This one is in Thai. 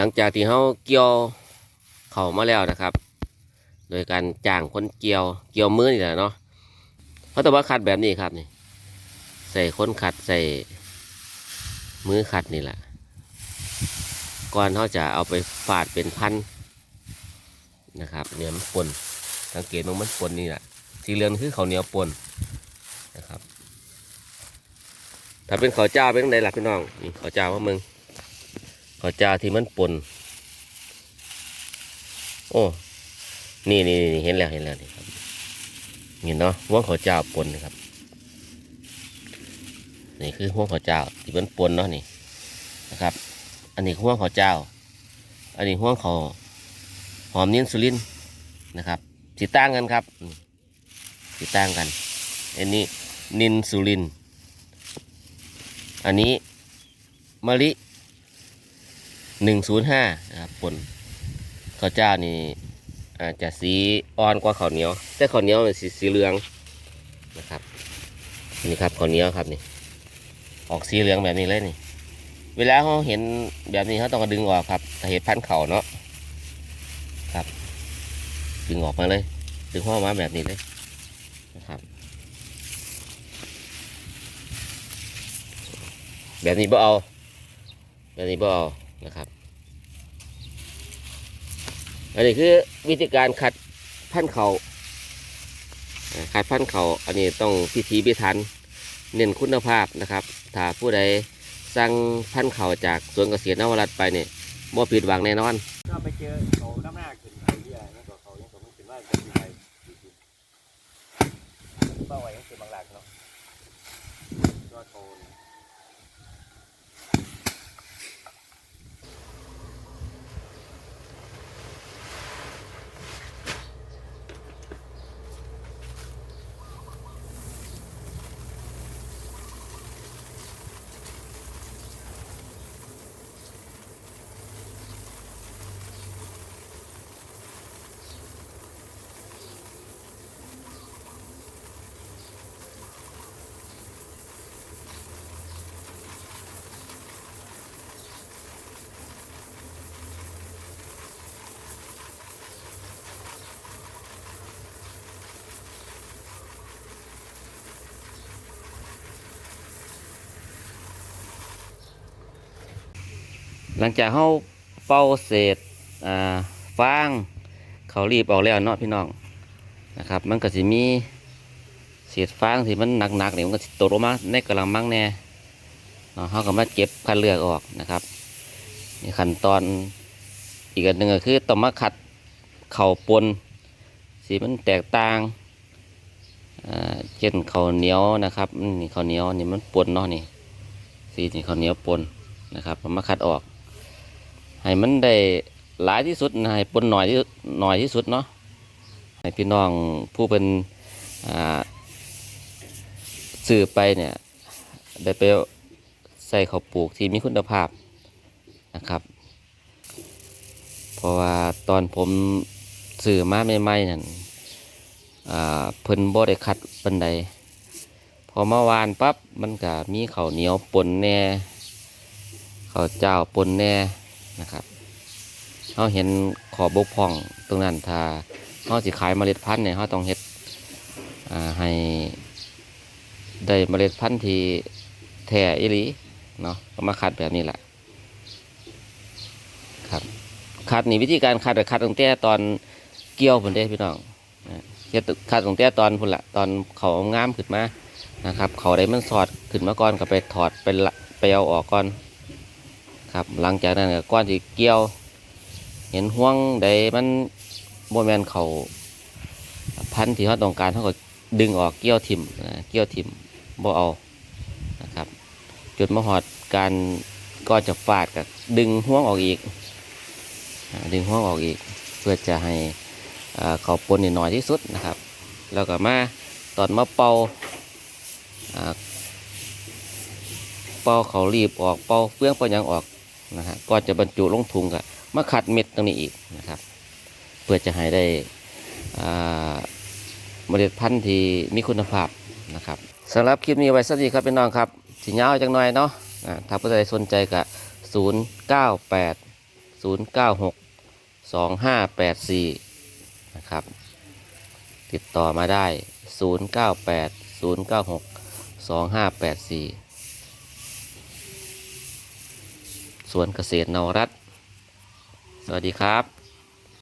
หลังจากที่เขาเกี่ยวเข่ามาแล้วนะครับ โดยการจ้างคนเกี่ยวเกี่ยวมือนี่แหละเนาะเขาแต่ว่าขัดแบบนี้ครับนี่ ใส่คนขัดใส่มือขัดนี่แหละก่อนเขาจะเอาไปฝาดเป็นพันนะครับเหนียมันปนสังเกตมันมันปนนี่แหละสีเหลืองคือเขาเหนียวปนนะครับ ถ้าเป็นข้าวเจ้าเป็นไงล่ะพี่น้องนี่ข้าวเจ้าว่ามึง ข้าวเจ้าที่มันปนโอ้นี่นี่นี่เห็นแล้วเห็นแล้วนี่ครับเห็นเนาะห่วงข้าวเจ้าปนนะครับ นี่คือห่วงข้าวเจ้าที่มันปนเนาะนี่นะครับ อันนี้ห่วงข้าวเจ้าอันนี้ห่วงข้าวหอมนินสุลินนะครับสีต่างกันครับอืมสีต่างกันอันนี้นินสุลิน อันนี้มะลิ หนึ่งศูนย์ห้านะครับปนข้าวเจ้านี่อาจจะสีอ่อนกว่าข้าวเหนียว แต่ข้าวเหนียวมันสีสีเหลืองนะครับนี่ครับข้าวเหนียวครับนี่ออกสีเหลืองแบบนี้เลยนี่ เวลาเขาเห็นแบบนี้เขาต้องดึงออกครับเห็ดพันเข่าเนาะครับ ดึงออกมาเลยดึงหัวอมาแบบนี้เลยนะครับแบบนี้บ่เอาแบบนี้บ่เอา นะครับอันนี้คือวิธีการขัดพันธุ์เขาอ่าขัดพันธุ์เขาอันนี้ต้องพิธีพิถันเน้นคุณภาพนะครับ ถ้าผู้ใดสั่งพันธุ์เขาวจากสวนเกษตรนวรัตน์ไปเนี่ยบ่ผิดหวังแน่นอนก็ไปเจอเขาน้ำหน้าขึ้นไอ้เหี้ยนั่นก็เขายังสมมติขึ้นว่าเป็นยังไงเป้าไว้ยังคือบางหลักเนาะยอดโทน หลังจากเขาเป่าเศษฟางเขารีบออกแล้วเนาะพี่น้องนะครับ มันก็สิมีเศษฟางที่มันหนักๆเนี่ยมันก็สิตกลงมาในกระมังแน่เนาะเขาก็มาเก็บคัดเลือกออกนะครับนี่ขั้นตอนอีกอันหนึ่งก็คือต้องมาขัดเข่าปนสีมันแตกต่างเช่นข้าวเหนียวนะครับนี่ข้าวเหนียวนี่มันปนเนาะนี่สีนี่ข้าวเหนียวปนนะครับมาคัดออก ให้มันได้หลายที่สุดนะให้ปนหน่อยที่สุดหน่อยที่สุดเนาะให้พี่น้องผู้เป็นสื่อไปเนี่ยได้ไปใส่ข้าวปลูกที่มีคุณภาพนะครับ เพราะว่าตอนผมสื่อมาใหม่ๆนั่นอ่าเพิ่นบ่ได้คัดปันใดพอมาวานปั๊บมันก็มีข้าวเหนียวปนแน่ข้าวเจ้าปนแน่ นะครับเขาเห็นขอบกพร่องตรงนั้นถ้าเขาสิขายเมล็ดพันธุ์เนี่ยเขาต้องเฮ็ดให้ได้เมล็ดพันธุ์ที่แท้อีลีเนาะมาคัดแบบนี้แหละครับคัดนี่วิธีการคัดก็คัดตั้งแต่ตอนเกี่ยวพุ่นเด้พี่น้องเฮ็ดคัดตั้งแต่ตอนพุ่นละตอนเขางามขึ้นมานะครับ เขาได้มันสอดขึ้นมาก่อนก็ไปถอดไปละไปเอาออกก่อน ครับ หลังจากนั้นก็ก้อนที่เกี่ยว เห็นห่วงใดมันโมแมนเขาพันที่เขาต้องการเขาก็ดึงออกเกี่ยวทิมนะเกี่ยวทิมบ่เอานะครับ จุดมาหอดการก็จะฟาดกับดึงห่วงออกอีก ดึงห้วงออกอีก เพื่อจะให้เขาปนนิดหน่อยที่สุดนะครับ แล้วก็มาตอนมาเป่าเป่าเขารีบออกเป่าเฟื่องเป่ายังออก นะฮะก่อนจะบรรจุลงถุงก็มาขัดเม็ดตรงนี้อีกนะครับ เพื่อจะให้ได้เมล็ดพันธุ์ที่มีคุณภาพนะครับสำหรับคลิปนี้ไว้สักทีครับพี่น้องครับสีเงาวจังหน่อยเนาะถ้าผู้ใดสนใจก็0 9 8 09602584 นะครับ ติดต่อมาได้ 0980962584 สวนเกษตรนวรัตสวัสดีครับ